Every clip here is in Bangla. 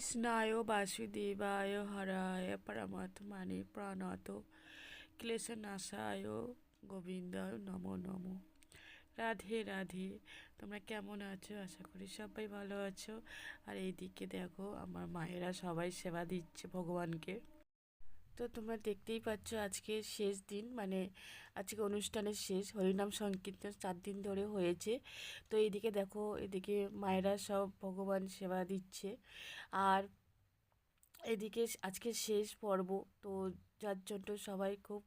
কৃষ্ণায় বাসুদেবায় হরায় পরমাত্মানে প্রাণত। ক্লেশনাশায় গোবিন্দ নম নম। রাধে রাধে। তোমরা কেমন আছো? আশা করি সবাই ভালো আছো। আর এইদিকে দেখো, আমার মায়েরা সবাই সেবা দিচ্ছে ভগবানকে। তো তোমরা দেখতেই পাচ্ছ আজকে শেষ দিন মানে আজকে অনুষ্ঠানের শেষ। হরিনাম সংকীর্তন চার দিন ধরে হয়েছে। তো এদিকে দেখো, এদিকে মায়েরা সব ভগবান সেবা দিচ্ছে। আর এদিকে আজকে শেষ পর্ব, তো যার জন্য সবাই খুব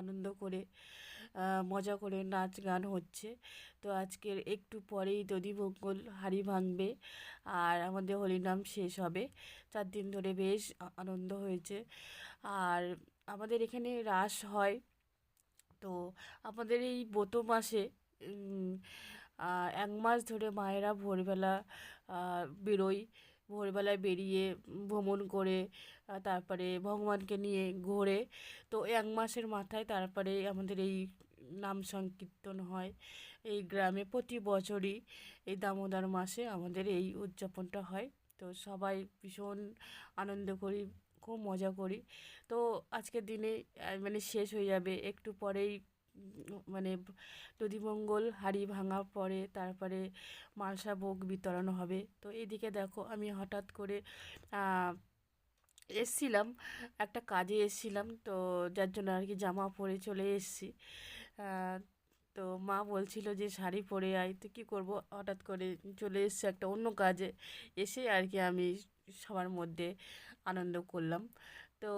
আনন্দ করে মজা করে নাচ গান হচ্ছে। তো আজকের একটু পরেই দধিমঙ্গল হাড়ি ভাঙবে আর আমাদের হরিনাম শেষ হবে। চার দিন ধরে বেশ আনন্দ হয়েছে। আর আমাদের এখানে রাস হয়। তো আমাদের এই ব্রত মাসে এক মাস ধরে মায়েরা ভোরবেলা বেরোয়। ভোরবেলায় বেরিয়ে ভ্রমণ করে তারপরে ভগবানকে নিয়ে ঘোরে। তো এক মাসের মাথায় তারপরে আমাদের এই নাম সংকীর্তন হয় এই গ্রামে প্রতি বছরই এই দামোদর মাসে আমাদের এই উদযাপনটা হয়। তো সবাই ভীষণ আনন্দ করি, খুব মজা করি। তো আজকের দিনে মানে শেষ হয়ে যাবে। একটু পরেই মানে দধিমঙ্গল হাড়ি ভাঙা পরে তারপরে মালসা ভোগ বিতরণ হবে। তো এদিকে দেখো আমি হঠাৎ করে এসছিলাম, একটা কাজে এসছিলাম, তো যার জন্য আর কি জামা পরে চলে এসছি। তো মা বলছিল যে শাড়ি পরে আয়, তো কী করব? হঠাৎ করে চলে এসছে একটা অন্য কাজে। এসে আর কি আমি সবার মধ্যে আনন্দ করলাম। তো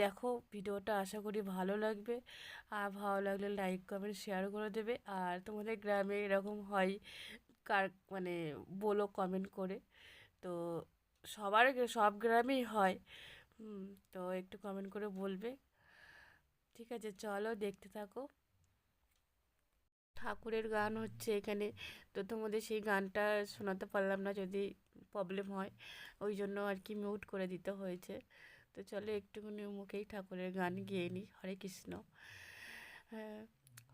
দেখো ভিডিওটা আশা করি ভালো লাগবে। আর ভালো লাগলে লাইক কমেন্ট শেয়ার করে দেবে। আর তোমাদের গ্রামে এরকম হয় কার মানে বলো কমেন্ট করে। তো সবার, সব গ্রামেই হয়। তো একটু কমেন্ট করে বলবে। ঠিক আছে, চলো দেখতে থাকো। ঠাকুরের গান হচ্ছে এখানে। তো তোমাদের সেই গানটা শোনাতে পারলাম না যদি প্রবলেম হয়। ওই জন্য আর কি মিউট করে দিতে হয়েছে। তো চলো একটুখানি মুখেই ঠাকুরের গান গিয়ে নিই হরে কৃষ্ণ। হ্যাঁ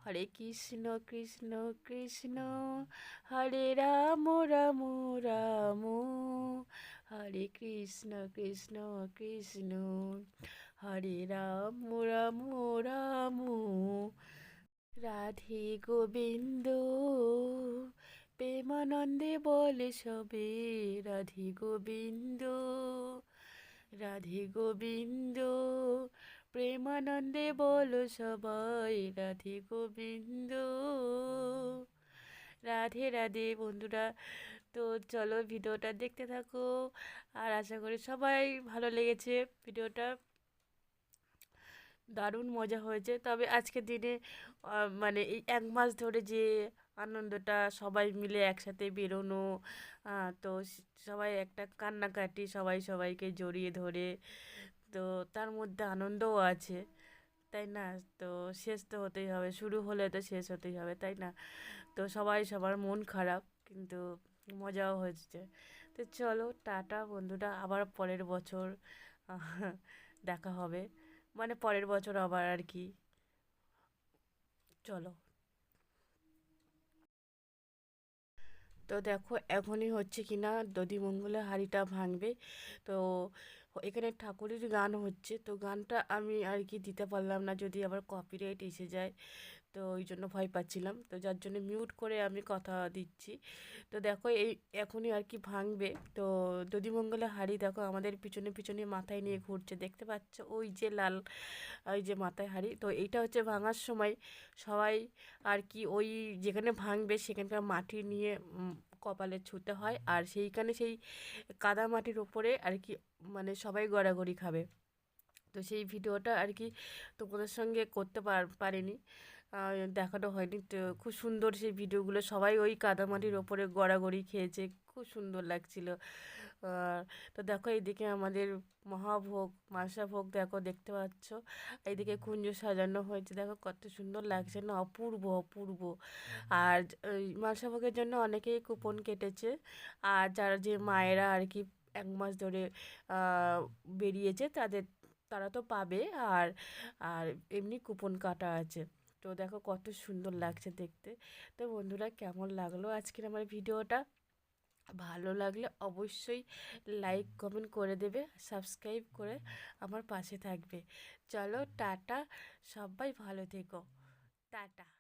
হরে কৃষ্ণ কৃষ্ণ কৃষ্ণ। হরে রাম রাম রাম। হরে কৃষ্ণ কৃষ্ণ কৃষ্ণ। হরে রাম রাম রাম। রাধে গোবিন্দ। প্রেমানন্দে বলে সবে রাধে গোবিন্দ। রাধে গোবিন্দ, প্রেমানন্দে বলো সবাই, রাধে গোবিন্দ। রাধে রাধে বন্ধুরা, তো চলো ভিডিওটা দেখতে থাকো। আর আশা করি সবাই ভালো লেগেছে ভিডিওটা। দারুণ মজা হয়েছে। তবে আজকের দিনে মানে এই এক মাস ধরে যে আনন্দটা সবাই মিলে একসাথে বেরোনো তো সবাই একটা কান্নাকাটি সবাই সবাইকে জড়িয়ে ধরে, তো তার মধ্যে আনন্দও আছে, তাই না? তো শেষ তো হতেই হবে, শুরু হলে তো শেষ হতেই হবে, তাই না? তো সবাই সবার মন খারাপ, কিন্তু মজাও হচ্ছে। তো চলো, টাটা বন্ধুটা আবার পরের বছর দেখা হবে মানে পরের বছর আবার আর কি। চলো। তো দেখো এখনই হচ্ছে কি না দধিমঙ্গলে হাঁড়িটা ভাঙবে তো এখানে ঠাকুরের গান হচ্ছে, তো গানটা আমি আর কি দিতে পারলাম না, যদি আবার কপিরাইট এসে যায়, তো ওই জন্য ভয় পাচ্ছিলাম। তো যার জন্য মিউট করে আমি কথা দিচ্ছি। তো দেখো এই এখনই আর কি ভাঙবে। তো দধিমঙ্গলে হাড়ি দেখো, আমাদের পিছনে পিছনে মাথায় নিয়ে ঘুরছে, দেখতে পাচ্ছ? ওই যে লাল, ওই যে মাথায় হাড়ি। তো এইটা হচ্ছে ভাঙার সময় সবাই আর কি ওই যেখানে ভাঙবে সেখানকার মাটি নিয়ে কপালে ছুতে হয় আর সেইখানে সেই কাদা মাটির ওপরে আর কি মানে সবাই গড়াগড়ি খাবে। তো সেই ভিডিওটা আর কি তোমাদের সঙ্গে করতে পারিনি। দেখানো হয়নি। তো খুব সুন্দর সেই ভিডিওগুলো সবাই ওই কাদামাটির ওপরে গড়াগড়ি খেয়েছে। খুব সুন্দর লাগছিল। তো দেখো এইদিকে আমাদের মহাভোগ মাসাভোগ দেখো দেখতে পাচ্ছ। এইদিকে কুঞ্জ সাজানো হয়েছে। দেখো কত সুন্দর লাগছে না? অপূর্ব অপূর্ব। আর ওই মাসাভোগের জন্য অনেকেই কুপন কেটেছে। আর যারা যে মায়েরা আর কি এক মাস ধরে বেরিয়েছে তাদের তারা তো পাবে। আর আর এমনি কুপন কাটা আছে। তো দেখো কত সুন্দর লাগছে দেখতে। তো বন্ধুরা কেমন লাগল আজকের আমার ভিডিওটা? ভালো লাগলে অবশ্যই লাইক কমেন্ট করে দেবে সাবস্ক্রাইব করে আমার পাশে থাকবে। চলো টাটা, সবাই ভালো থেকো। টাটা।